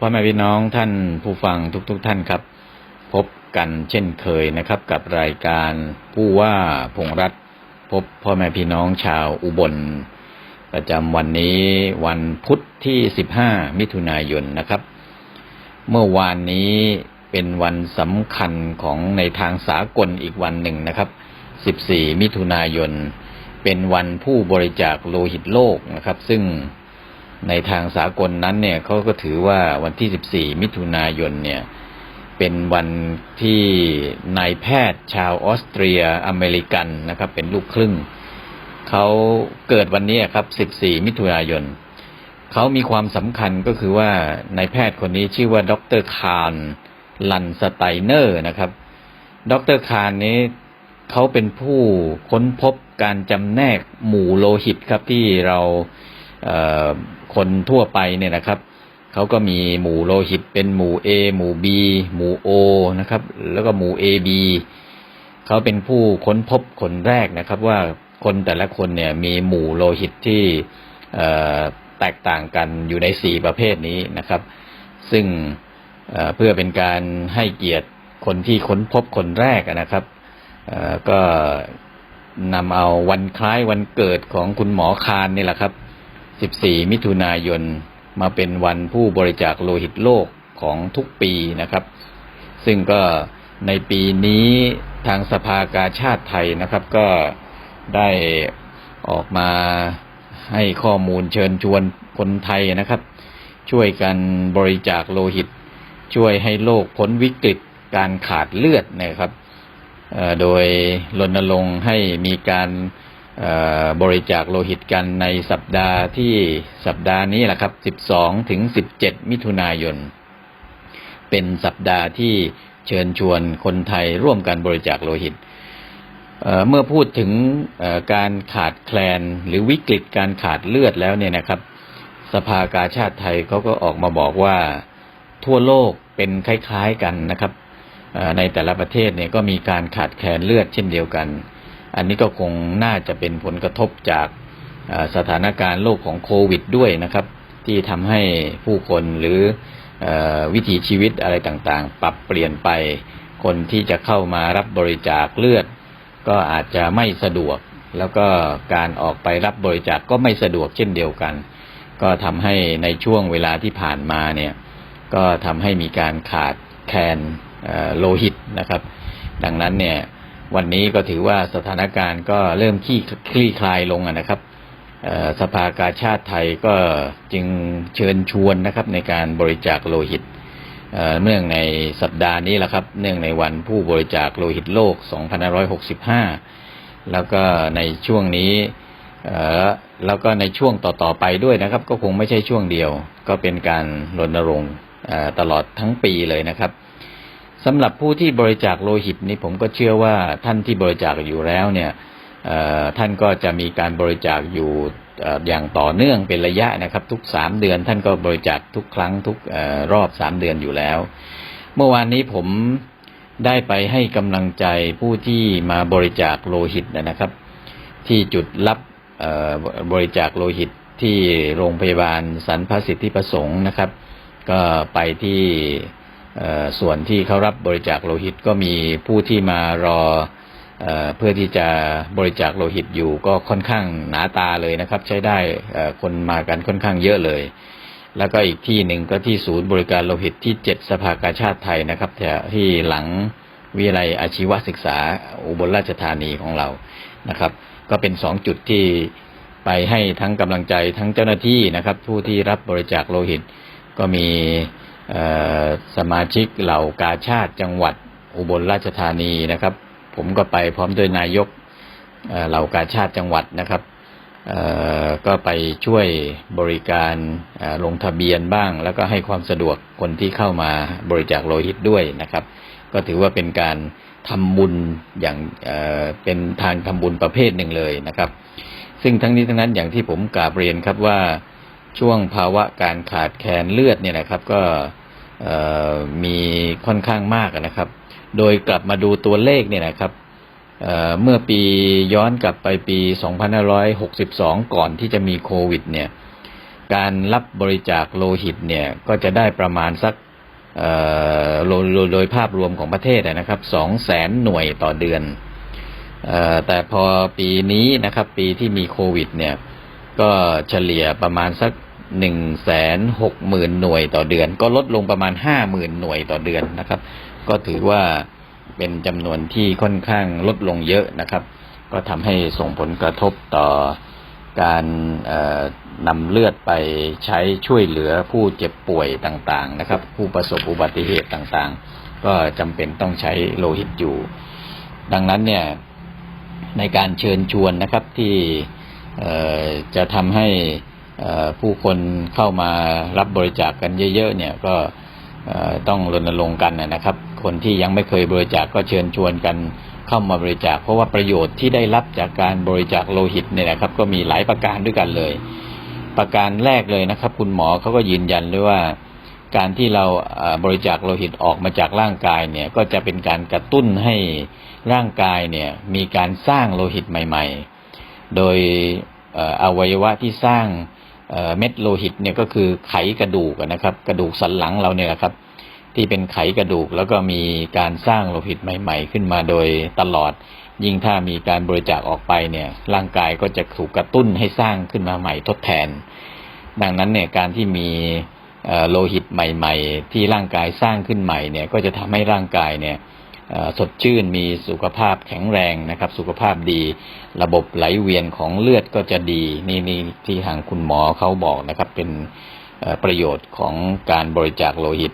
พ่อแม่พี่น้องท่านผู้ฟังทุกๆทท่านครับ พบกันเช่นเคยนะครับ กับรายการผู้ว่าพงษ์รัฐพบพ่อแม่พี่น้องชาวอุบล ประจำวันนี้วันพุธที่ 15 มิถุนายนนะครับ เมื่อวานนี้เป็นวันสำคัญของในทางสากลอีกวันหนึ่งนะครับ 14 มิถุนายน เป็นวันผู้บริจาคโลหิตโลกนะครับ ซึ่ง ในทางสากลนั้นเนี่ยเขาก็ถือว่าวันที่ 14 มิถุนายนเนี่ยเป็นวันที่นายแพทย์ชาวออสเตรียอเมริกันนะครับ เป็นลูกครึ่งเขาเกิดวันนี้ครับ 14 มิถุนายนเขามีความสำคัญก็คือว่านายแพทย์คนนี้ชื่อว่าดรคาร์ลันสไตเนอร์นะครับ ดรคาร์นี้เขาเป็นผู้ค้นพบการจำแนกหมู่โลหิตครับที่เรา คนทั่วไปเนี่ยนะครับเขาก็มีหมู่โลหิตเป็นหมู่ A หมู่ B หมู่ O นะครับ แล้วก็หมู่ AB เขาเป็นผู้ค้นพบคนแรกนะครับ ว่าคนแต่ละคนเนี่ยมีหมู่โลหิตที่แตกต่างกันอยู่ในสี่ประเภทนี้นะครับ ซึ่งเเพื่อเป็นการให้เกียรติคนที่ค้นพบคนแรกนะครับก็นำเอาวันคล้ายวันเกิดของคุณหมอคารนี่แหละครับ 14 มิถุนายน มาเป็นวันผู้บริจาคโลหิตโลกของทุกปีนะครับ ซึ่งก็ในปีนี้ทางสภากาชาติไทยนะครับ ก็ได้ออกมาให้ข้อมูลเชิญชวนคนไทยนะครับ ช่วยกันบริจาคโลหิต ช่วยให้โลกพ้นวิกฤตการขาดเลือดนะครับโดยรณรงค์ให้มีการ บริจาคโลหิตกันในสัปดาห์ที่สัปดาห์นี้แหละครับ 12 ถึง 17 มิถุนายน เป็นสัปดาห์ที่เชิญชวนคนไทยร่วมกันบริจาคโลหิตเเมื่อพูดถึงการขาดแคลนหรือวิกฤตการขาดเลือดแล้วเนี่ยนะครับ สภากาชาติไทยเขาก็ออกมาบอกว่าทั่วโลกเป็นคล้ายๆกันนะครับในแต่ละประเทศเนี่ยก็มีการขาดแคลนเลือดเช่นเดียวกัน อันนี้ก็คงน่าจะเป็นผลกระทบจากสถานการณ์โลกของโควิดด้วยนะครับ ที่ทำให้ผู้คนหรืออวิถีชีวิตอะไรต่างๆ ปรับเปลี่ยนไป คนที่จะเข้ามารับบริจาคเลือด ก็อาจจะไม่สะดวก แล้วก็การออกไปรับบริจาคก็ไม่สะดวกเช่นเดียวกัน ก็ทำให้ในช่วงเวลาที่ผ่านมาเนี่ยก็ทำให้มีการขาดแคลนโลหิตนะครับ ดังนั้นเนี่ย วันนี้ก็ถือว่าสถานการณ์ก็เริ่มขี้คลี่คลายลงนะครับสภากาชาติไทยก็จึงเชิญชวนนะครับในการบริจาคโลหิตเเนื่องในสัปดาห์นี้แหละครับ เนื่องในวันผู้บริจาคโลหิตโลก 2565 แล้วก็ในช่วงนี้แล้วก็ในช่วงต่อๆไปด้วยนะครับ ก็คงไม่ใช่ช่วงเดียว ก็เป็นการรณรงค์ตลอดทั้งปีเลยนะครับ สำหรับผู้ที่บริจาคโลหิตนี้ผมก็เชื่อว่าท่านที่บริจาคอยู่แล้วเนี่ยท่านก็จะมีการบริจาคอยู่อย่างต่อเนื่องเป็นระยะนะครับ ทุกสามเดือน ท่านก็บริจาคทุกครั้งทุกอรอบสามเดือนอยู่แล้ว เมื่อวานนี้ผมได้ไปให้กำลังใจผู้ที่มาบริจาคโลหิตนะครับ ที่จุดรับบริจาคโลหิตที่โรงพยาบาลสรรพสิทธิประสงค์นะครับ ก็ไปที่ ส่วนที่เขารับบริจาคโลหิตก็มีผู้ที่มารอเพื่อที่จะบริจาคโลหิตอยู่ก็ค่อนข้างหนาตาเลยนะครับ ใช้ได้คนมากันค่อนข้างเยอะเลย แล้วก็อีกที่หนึ่งก็ที่ศูนย์บริการโลหิตที่เจ็ดสภากาชาติไทยนะครับแถวที่หลังวิทยาลัยอาชีวศึกษาอุบลราชธานีของเรานะครับ ก็เป็นสองจุดที่ไปให้ทั้งกำลังใจทั้งเจ้าหน้าที่นะครับ ผู้ที่รับบริจาคโลหิตก็มี สมาชิกเหล่ากาชาติจังหวัดอุบลราชธานีนะครับ ผมก็ไปพร้อมด้วยนายกเหล่ากาชาติจังหวัดนะครับก็ไปช่วยบริการลงทะเบียนบ้าง แล้วก็ให้ความสะดวกคนที่เข้ามาบริจาคโลหิตด้วยนะครับ ก็ถือว่าเป็นการทำบุญอย่างเเป็นทางทำบุญประเภทหนึ่งเลยนะครับ ซึ่งทั้งนี้ทั้งนั้นอย่างที่ผมกราบเรียนครับว่า ช่วงภาวะการขาดแคลนเลือดเนี่ยนะครับ ก็มีค่อนข้างมากนะครับ โดยกลับมาดูตัวเลขเนี่ยนะครับเเมื่อปีย้อนกลับไปปี 2562 ก่อนที่จะมีโควิด เนี่ย การรับบริจาคโลหิตเนี่ยก็จะได้ประมาณสักโดยยภาพรวมของประเทศนะครับ2แสนหน่วยต่อเดือนออแต่พอปีนี้นะครับ ปีที่มีโควิด เนี่ย ก็เฉลี่ยประมาณสัก หนึ่งแสนหกหมื่นหน่วยต่อเดือน ก็ลดลงประมาณห้าหมื่นหน่วยต่อเดือนนะครับ ก็ถือว่าเป็นจำนวนที่ค่อนข้างลดลงเยอะนะครับ ก็ทำให้ส่งผลกระทบต่อการนำเลือดไปใช้ช่วยเหลือผู้เจ็บป่วยต่างๆ นะครับ ผู้ประสบอุบัติเหตุต่างๆ ก็จำเป็นต้องใช้โลหิตอยู่ ดังนั้นเนี่ยในการเชิญชวนนะครับที่จะทำให้ ผู้คนเข้ามารับบริจาคกันเยอะๆเนี่ยก็ต้องรณรงค์กันนะครับ คนที่ยังไม่เคยบริจาคก็เชิญชวนกันเข้ามาบริจาค เพราะว่าประโยชน์ที่ได้รับจากการบริจาคโลหิตเนี่ยนะครับ ก็มีหลายประการด้วยกันเลย ประการแรกเลยนะครับ คุณหมอเขาก็ยืนยันด้วยว่า การที่เราบริจาคโลหิตออกมาจากร่างกายเนี่ยก็จะเป็นการกระตุ้นให้ร่างกายเนี่ยมีการสร้างโลหิตใหม่ ๆ โดยอวัยวะที่สร้าง เม็ดโลหิตเนี่ยก็คือไขกระดูกนะครับ กระดูกสันหลังเราเนี่ยครับ ที่เป็นไขกระดูกแล้วก็มีการสร้างโลหิตใหม่ ๆ ขึ้นมาโดยตลอด ยิ่งถ้ามีการบริจาคออกไปเนี่ยร่างกายก็จะถูกกระตุ้นให้สร้างขึ้นมาใหม่ทดแทน ดังนั้นเนี่ยการที่มีโลหิตใหม่ ๆ ที่ร่างกายสร้างขึ้นใหม่เนี่ยก็จะทำให้ร่างกายเนี่ย สดชื่นมีสุขภาพแข็งแรงนะครับ สุขภาพดี ระบบไหลเวียนของเลือดก็จะดีนี่นี่ที่ทางคุณหมอเขาบอกนะครับ เป็นประโยชน์ของการบริจาคโลหิต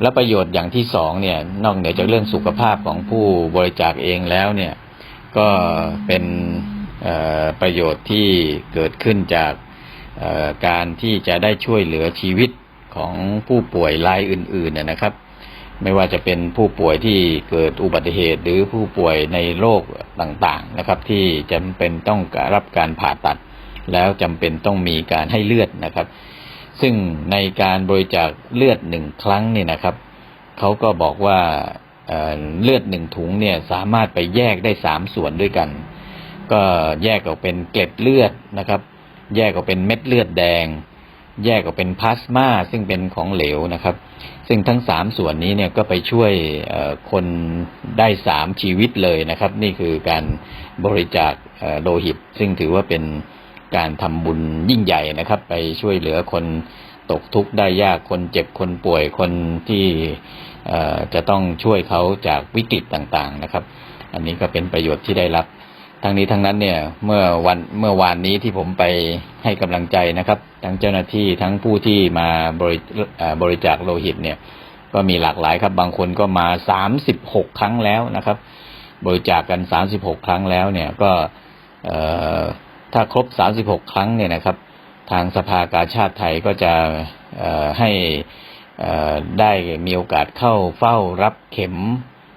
และประโยชน์อย่างที่สองเนี่ยนอกเหนือจากเรื่องสุขภาพของผู้บริจาคเองแล้วเนี่ยก็เป็นประโยชน์ที่เกิดขึ้นจากการที่จะได้ช่วยเหลือชีวิตของผู้ป่วยรายอื่นๆนนะครับ ไม่ว่าจะเป็นผู้ป่วยที่เกิดอุบัติเหตุ หรือผู้ป่วยในโรคต่างๆนะครับ ที่จำเป็นต้องรับการผ่าตัด แล้วจำเป็นต้องมีการให้เลือดนะครับ ซึ่งในการบริจาคเลือดหนึ่งครั้งเนี่ยนะครับเขาก็บอกว่าเเลือดหนึ่งถุงเนี่ยสามารถไปแยกได้สามส่วนด้วยกัน ก็แยกออกเป็นเกล็ดเลือดนะครับ แยกออกเป็นเม็ดเลือดแดง แยกออกเป็นพลาสมาซึ่งเป็นของเหลวนะครับ ซึ่งทั้งสามส่วนนี้เนี่ยก็ไปช่วยคนได้สามชีวิตเลยนะครับ นี่คือการบริจาคโลหิต ซึ่งถือว่าเป็นการทำบุญยิ่งใหญ่นะครับ ไปช่วยเหลือคนตกทุกข์ได้ยากคนเจ็บคนป่วยคนที่จะต้องช่วยเขาจากวิกฤตต่างๆนะครับ อันนี้ก็เป็นประโยชน์ที่ได้รับ ทั้งนี้ทั้งนั้นเนี่ยเมื่อวันเมื่อวานนี้ที่ผมไปให้กำลังใจนะครับ ทั้งเจ้าหน้าที่ทั้งผู้ที่มาบริบริจาคโลหิตเนี่ย ก็มีหลากหลายครับ บางคนก็มาสามสิบหกครั้งแล้วนะครับ บริจาคกันสามสิบหกครั้งแล้วเนี่ยก็ถ้าครบสามสิบหกครั้งเนี่ยนะครับ ทางสภากาชาติไทยก็จะให้ได้มีโอกาสเข้าเฝ้ารับเข็ม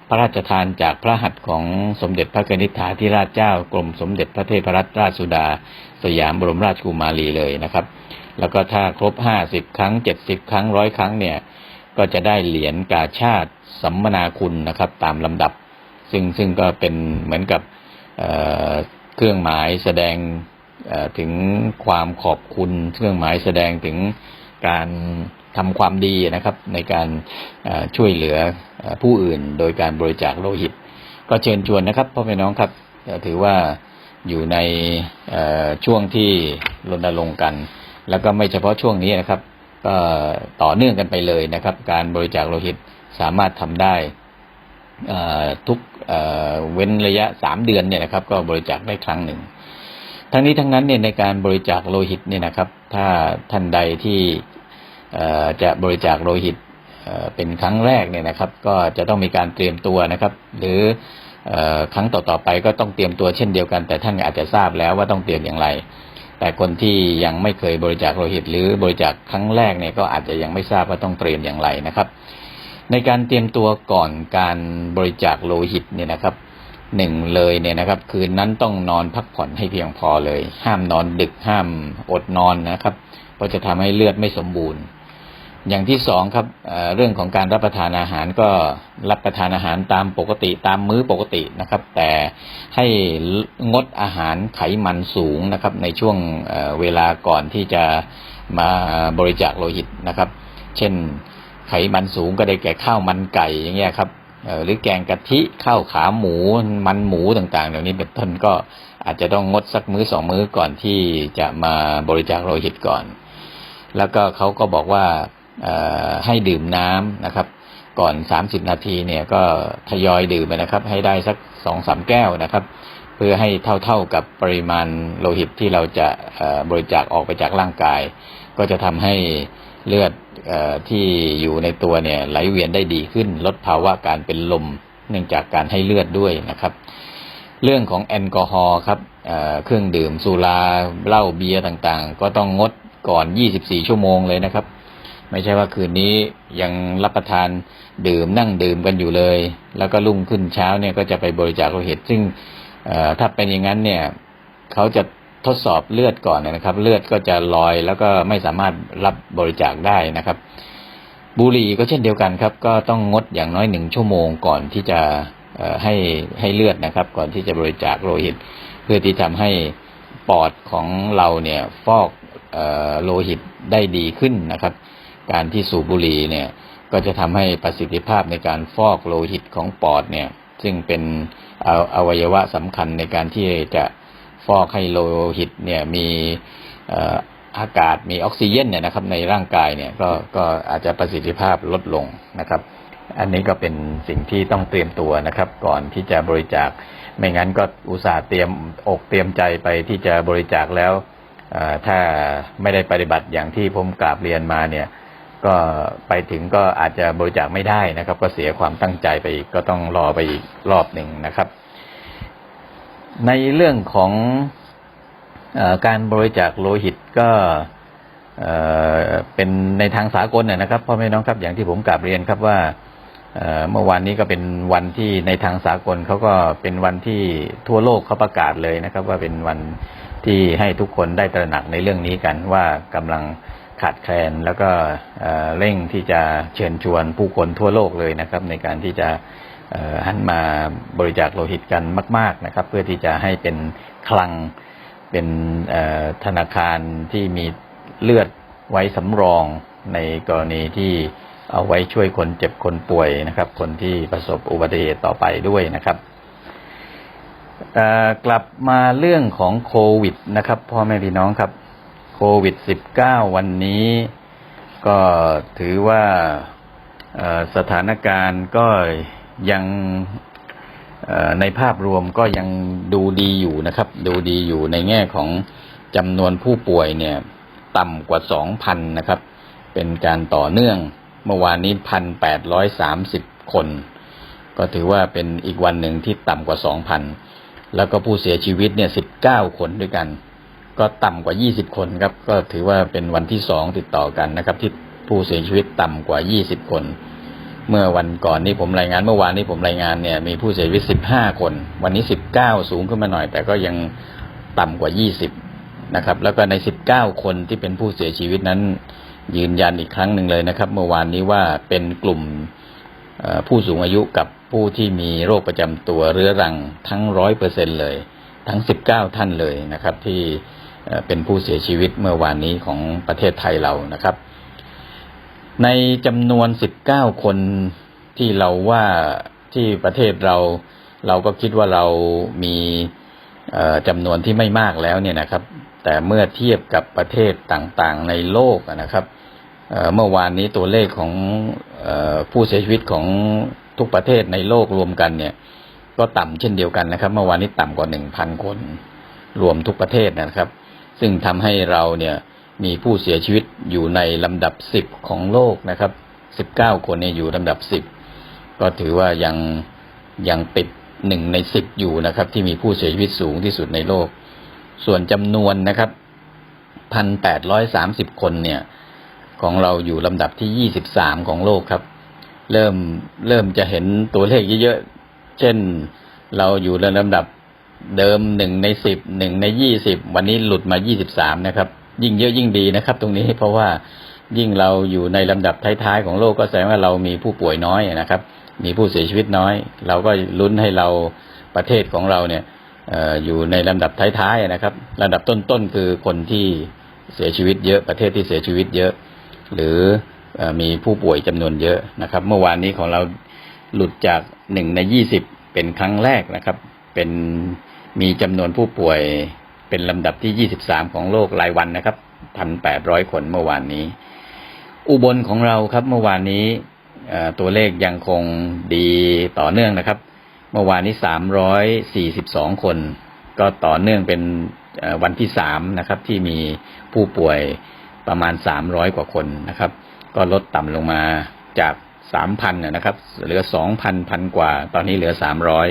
พระราชทานจากพระหัตถ์ของสมเด็จพระกนิษฐาธิราชเจ้ากรมสมเด็จพระเทพรัตนราชสุดา สยามบรมราชกุมารีเลยนะครับ แล้วก็ถ้าครบห้าสิบครั้งเจ็ดสิบครั้งร้อยครั้งเนี่ย ก็จะได้เหรียญกาชาติสัมมนาคุณนะครับ ตามลำดับ ซึ่งซึ่งก็เป็นเหมือนกับเเครื่องหมายแสดงถึงความขอบคุณ เครื่องหมายแสดงถึงการ ทำความดีนะครับ ในการช่วยเหลือผู้อื่น โดยการบริจาคโลหิต ก็เชิญชวนนะครับพ่อแม่น้องครับถือว่าอยู่ในช่วงที่รณรงค์กัน แล้วก็ไม่เฉพาะช่วงนี้นะครับ ก็ต่อเนื่องกันไปเลยนะครับ การบริจาคโลหิตสามารถทำได้ทุกเว้นระยะสามเดือนเนี่ยนะครับ ก็บริจาคได้ครั้งหนึ่ง ทั้งนี้ทั้งนั้นเนี่ยในการบริจาคโลหิตเนี่ยนะครับ ถ้าท่านใดที่ จะบริจาคโลหิตเป็นครั้งแรกเนี่ยนะครับ ก็จะต้องมีการเตรียมตัวนะครับ หรืออครั้งต่อๆไปก็ต้องเตรียมตัวเช่นเดียวกัน แต่ท่านอาจจะทราบแล้วว่าต้องเตรียมอย่างไร แต่คนที่ยังไม่เคยบริจาคโลหิต หรือบริจาคครั้งแรกเนี่ยก็อาจจะยังไม่ทราบว่าต้องเตรียมอย่างไรนะครับ ในการเตรียมตัวก่อนการบริจาคโลหิตเนี่ยนะครับหนึ่งเลยเนี่ยนะครับ คืนนั้นต้องนอนพักผ่อนให้เพียงพอเลย ห้ามนอนดึกห้ามอดนอนนะครับ เพราะจะทำให้เลือดไม่สมบูรณ์ อย่างที่สองครับเรื่องของการรับประทานอาหารก็รับประทานอาหารตามปกติตามมื้อปกตินะครับ แต่ให้งดอาหารไขมันสูงนะครับ ในช่วงเวลาก่อนที่จะมาบริจาคโลหิตนะครับ เช่นไขมันสูงก็ได้แก่ข้าวมันไก่อย่างเงี้ยครับหรือแกงกะทิข้าวขาหมูมันหมูต่างๆ เหล่านี้เป็นต้นก็อาจจะต้องงดสักมื้อสองมื้อก่อนที่จะมาบริจาคโลหิตก่อน แล้วก็เขาก็บอกว่า ให้ดื่มน้ำนะครับ ก่อน 30 นาทีเนี่ยก็ทยอยดื่มนะครับ ให้ได้สักสองสามแก้วนะครับ เพื่อให้เท่าๆกับปริมาณโลหิตที่เราจะบริจาคออกไปจากร่างกาย ก็จะทำให้เลือดอที่อยู่ในตัวเนี่ยไหลเวียนได้ดีขึ้น ลดภาวะการเป็นลม เนื่องจากการให้เลือดด้วยนะครับ เรื่องของแอลกอฮอล์ครับเเครื่องดื่มสุราเหล้าเบียร์ต่างๆ ก็ต้องงดก่อน 24 ชั่วโมงเลยนะครับ ไม่ใช่ว่าคืนนี้ยังรับประทานดื่มนั่งดื่มกันอยู่เลย แล้วก็รุ่งขึ้นเช้าเนี่ยก็จะไปบริจาคโลหิตซึ่งถ้าเป็นอย่างนั้นเนี่ยเขาจะทดสอบเลือดก่อนนะครับ เลือดก็จะลอยแล้วก็ไม่สามารถรับบริจาคได้นะครับ บุหรี่ก็เช่นเดียวกันครับ ก็ต้องงดอย่างน้อยหนึ่งชั่วโมงก่อนที่จะให้ให้เลือดนะครับ ก่อนที่จะบริจาคโลหิต เพื่อที่ทำให้ปอดของเราเนี่ยฟอกออโลหิตได้ดีขึ้นนะครับ การที่สูบบุหรี่เนี่ยก็จะทำให้ประสิทธิภาพในการฟอกโลหิตของปอดเนี่ยซึ่งเป็นออวัยวะสำคัญในการที่จะฟอกให้โลหิตเนี่ยมีอากาศมีออกซิเจนเนี่ยนะครับในร่างกายเนี่ยก็ก็อาจจะประสิทธิภาพลดลงนะครับ อันนี้ก็เป็นสิ่งที่ต้องเตรียมตัวนะครับ ก่อนที่จะบริจาค ไม่งั้นก็อุตส่าห์เตรียมอกเตรียมใจไปที่จะบริจาคแล้วถ้าไม่ได้ปฏิบัติอย่างที่ผมกราบเรียนมาเนี่ย ก็ไปถึงก็อาจจะบริจาคไม่ได้นะครับ ก็เสียความตั้งใจไปอีกก็ต้องรอไปอีกรอบหนึ่งนะครับ ในเรื่องของอการบริจาคโลหิตก็เป็นในทางสากลนะนะครับพ่อแม่น้องครับอย่างที่ผมกราบเรียนครับว่าเอ่อเมื่อวานนี้ก็เป็นวันที่ในทางสากลเขาก็เป็นวันที่ทั่วโลกเขาประกาศเลยนะครับ ว่าเป็นวันที่ให้ทุกคนได้ตระหนักในเรื่องนี้กันว่ากำลัง ขาดแคลน แล้วก็เร่งที่จะเชิญชวนผู้คนทั่วโลกเลยนะครับ ในการที่จะหันมาบริจาคโลหิตกันมาก ๆนะครับ เพื่อที่จะให้เป็นคลังเป็นธนาคารที่มีเลือดไว้สำรองในกรณีที่เอาไว้ช่วยคนเจ็บคนป่วยนะครับ คนที่ประสบอุบัติเหตุต่อไปด้วยนะครับกลับมาเรื่องของโควิดนะครับพ่อแม่พี่น้องครับ โควิด -19 วันนี้ ก็ถือว่าสถานการณ์ก็ยังในภาพรวมก็ยังดูดีอยู่นะครับ ดูดีอยู่ในแง่ของจำนวนผู้ป่วยเนี่ย ต่ำกว่า2,000นะครับ เป็นการต่อเนื่องเมื่อวานนี้1,830คน ก็ถือว่าเป็นอีกวันหนึ่งที่ต่ำกว่า2,000แล้วก็ผู้เสียชีวิตเนี่ย19คนด้วยกัน ก็ต่ำกว่า 20 คนครับ ก็ถือว่าเป็นวันที่สองติดต่อกันนะครับ ที่ผู้เสียชีวิตต่ำกว่า 20 คน เมื่อวันก่อนนี้ผมรายงานเมื่อวานนี้ผมรายงานเนี่ยมีผู้เสียชีวิต 15 คน วันนี้ 19 สูงขึ้นมาหน่อย แต่ก็ยังต่ำกว่า 20 นะครับ แล้วก็ใน 19 คนที่เป็นผู้เสียชีวิตนั้น ยืนยันอีกครั้งหนึ่งเลยนะครับ เมื่อวานนี้ว่าเป็นกลุ่มผู้สูงอายุกับผู้ที่มีโรคประจำตัวเรื้อรังทั้งร้อยเปอร์เซ็นเลย ทั้ง19ท่านเลยนะครับ ที่ เป็นผู้เสียชีวิตเมื่อวานนี้ของประเทศไทยเรานะครับ ในจำนวน 19 คนที่เราว่าที่ประเทศเรา เราก็คิดว่าเรามีจำนวนที่ไม่มากแล้วเนี่ยนะครับ แต่เมื่อเทียบกับประเทศต่างๆในโลกนะครับเมื่อวานนี้ตัวเลขของผู้เสียชีวิตของทุกประเทศในโลกรวมกันเนี่ย ก็ต่ำเช่นเดียวกันนะครับ เมื่อวานนี้ต่ำกว่า1,000คน รวมทุกประเทศนะครับ ซึ่งทำให้เราเนี่ยมีผู้เสียชีวิตอยู่ในลำดับ10ของโลกนะครับ19คนเนี่ยอยู่ลำดับ10ก็ถือว่ายังยังติดหนึ่งในสิบอยู่นะครับ ที่มีผู้เสียชีวิตสูงที่สุดในโลก ส่วนจำนวนนะครับพันแปดร้อยสามสิบคนเนี่ยของเราอยู่ลำดับที่ยี่สิบสามของโลกครับ เริ่มเริ่มจะเห็นตัวเลขเยอะๆ เช่นเราอยู่ในลำดับ เดิมหนึ่งในสิบหนึ่งในยี่สิบวันนี้หลุดมายี่สิบสามนะครับ ยิ่งเยอะยิ่งดีนะครับ ตรงนี้เพราะว่ายิ่งเราอยู่ในลำดับท้ายๆของโลกก็แสดงว่าเรามีผู้ป่วยน้อยนะครับ มีผู้เสียชีวิตน้อย เราก็ลุ้นให้เราประเทศของเราเนี่ยออยู่ในลำดับท้ายๆนะครับลำดับต้นๆคือคนที่เสียชีวิตเยอะประเทศที่เสียชีวิตเยอะ หรือออมีผู้ป่วยจำนวนเยอะนะครับ เมื่อวานนี้ของเราหลุดจากหนึ่งในยี่สิบเป็นครั้งแรกนะครับ เป็น มีจำนวนผู้ป่วยเป็นลำดับที่ยี่สิบสามของโลกรายวันนะครับพันแปดร้อยคนเมื่อวานนี้ อุบลของเราครับเมื่อวานนี้ตัวเลขยังคงดีต่อเนื่องนะครับ เมื่อวานนี้สามร้อยสี่สิบสองคน ก็ต่อเนื่องเป็นวันที่สามนะครับ ที่มีผู้ป่วยประมาณสามร้อยกว่าคนนะครับ ก็ลดต่ำลงมาจากสามพันะครับ เหลือสองพันพันกว่า ตอนนี้เหลือสามร้อย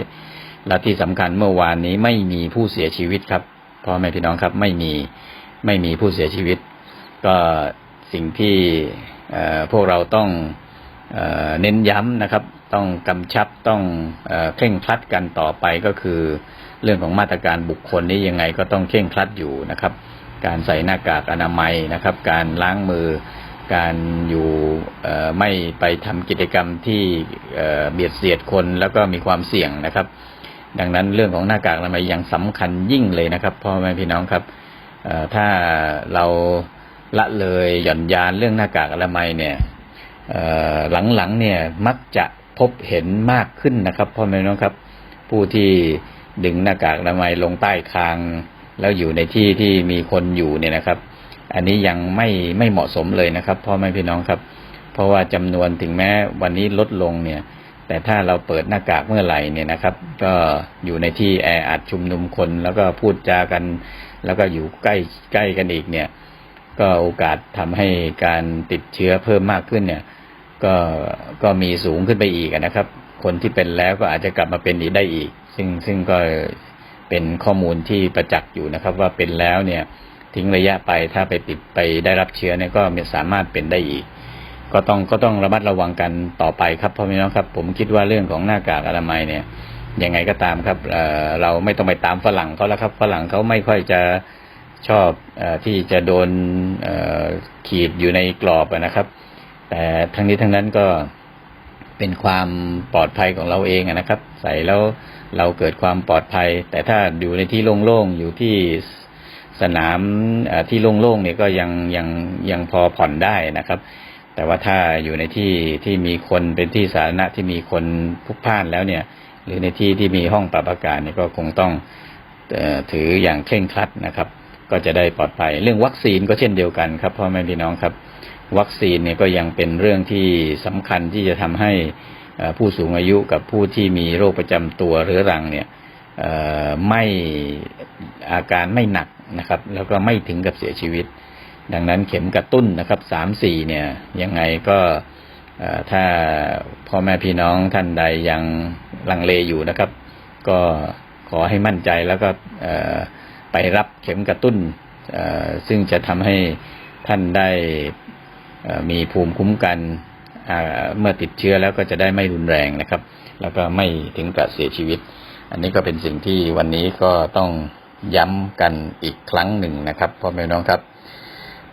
และที่สำคัญเมื่อวานนี้ไม่มีผู้เสียชีวิตครับพ่อแม่พี่น้องครับไม่มีไม่มีผู้เสียชีวิต ก็สิ่งที่พวกเราต้องเน้นย้ำนะครับ ต้องกำชับต้องเอเคร่งครัดกันต่อไปก็คือ เรื่องของมาตรการบุคคลนี้ยังไงก็ต้องเคร่งครัดอยู่นะครับ การใส่หน้ากากอนามัยนะครับ การล้างมือ การอยู่ไม่ไปทำกิจกรรมที่เบียดเสียดคนแล้วก็มีความเสี่ยงนะครับ ดังนั้นเรื่องของหน้ากากอนามัยยังสำคัญยิ่งเลยนะครับพ่อแม่พี่น้องครับถ้าเราละเลยหย่อนยานเรื่องหน้ากากอนามัยเนี่ยหลังๆเนี่ยมักจะพบเห็นมากขึ้นนะครับพ่อแม่พี่น้องครับ ผู้ที่ดึงหน้ากากอนามัยลงใต้คาง แล้วอยู่ในที่ที่มีคนอยู่เนี่ยนะครับ อันนี้ยังไม่ไม่เหมาะสมเลยนะครับพ่อแม่พี่น้องครับ เพราะว่าจำนวนถึงแม้วันนี้ลดลงเนี่ย แต่ถ้าเราเปิดหน้ากากเมื่อไหร่เนี่ยนะครับ ก็อยู่ในที่แออัดชุมนุมคนแล้วก็พูดจากัน แล้วก็อยู่ใกล้ใกล้กันอีกเนี่ย ก็โอกาสทำให้การติดเชื้อเพิ่มมากขึ้นเนี่ย ก็ก็มีสูงขึ้นไปอีกนะครับ คนที่เป็นแล้วก็อาจจะกลับมาเป็นอีกได้อีก ซึ่งซึ่งก็เป็นข้อมูลที่ประจักษ์อยู่นะครับ ว่าเป็นแล้วเนี่ยทิ้งระยะไปถ้าไปติดไปได้รับเชื้อเนี่ยก็สามารถเป็นได้อีก ก็ต้องก็ต้องระมัดระวังกันต่อไปครับพ่อพี่น้องครับ ผมคิดว่าเรื่องของหน้ากากอนามัยเนี่ยยังไงก็ตามครับเเราไม่ต้องไปตามฝรั่งเขาแล้วครับ ฝรั่งเขาไม่ค่อยจะชอบอที่จะโดนขีดอยู่ในกรอบนะครับ แต่ทั้งนี้ทั้งนั้นก็เป็นความปลอดภัยของเราเองนะครับ ใส่แล้วเราเกิดความปลอดภัย แต่ถ้าอยู่ในที่โล่งๆอยู่ที่สนามที่โล่งๆเนี่ยก็ยังยังยังพอผ่อนได้นะครับ แต่ว่าถ้าอยู่ในที่ที่มีคนเป็นที่สาธารณะที่มีคนพุกพ่านแล้วเนี่ย หรือในที่ที่มีห้องปรับอากาศเนี่ยก็คงต้องถืออย่างเคร่งครัดนะครับ ก็จะได้ปลอดภัย เรื่องวัคซีนก็เช่นเดียวกันครับพ่อแม่พี่น้องครับ วัคซีนเนี่ยก็ยังเป็นเรื่องที่สำคัญที่จะทำให้ผู้สูงอายุกับผู้ที่มีโรคประจำตัวเรื้อรังเนี่ยไม่อาการไม่หนักนะครับ แล้วก็ไม่ถึงกับเสียชีวิต ดังนั้นเข็มกระตุ้นนะครับสามสี่เนี่ยยังไงก็ถ้าพ่อแม่พี่น้องท่านใดยังลังเลอยู่นะครับ ก็ขอให้มั่นใจแล้วก็ไปรับเข็มกระตุ้น ซึ่งจะทำให้ท่านได้มีภูมิคุ้มกันเมื่อติดเชื้อแล้วก็จะได้ไม่รุนแรงนะครับ แล้วก็ไม่ถึงกับเสียชีวิต อันนี้ก็เป็นสิ่งที่วันนี้ก็ต้องย้ำกันอีกครั้งหนึ่งนะครับพ่อแม่พี่น้องครับ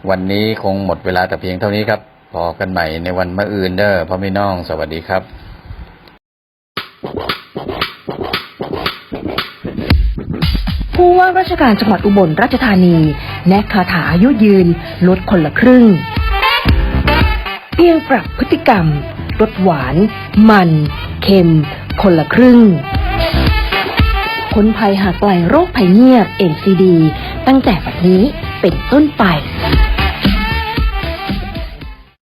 วันนี้คงหมดเวลาแต่เพียงเท่านี้ครับพอกันใหม่ในวันมะอื่นเด้อพ่อแม่น้อง สวัสดีครับผู้ว่าราชการจังหวัดอุบลราชธานีแนะคาถาอายุยืนลดคนละครึ่ง เพียงปรับพฤติกรรมลดหวาน มัน เค็ม คนละครึ่งคนภัยหากไกลโรคภัยเงียบ NCD ตั้งแต่บัดนี้เป็นต้นไป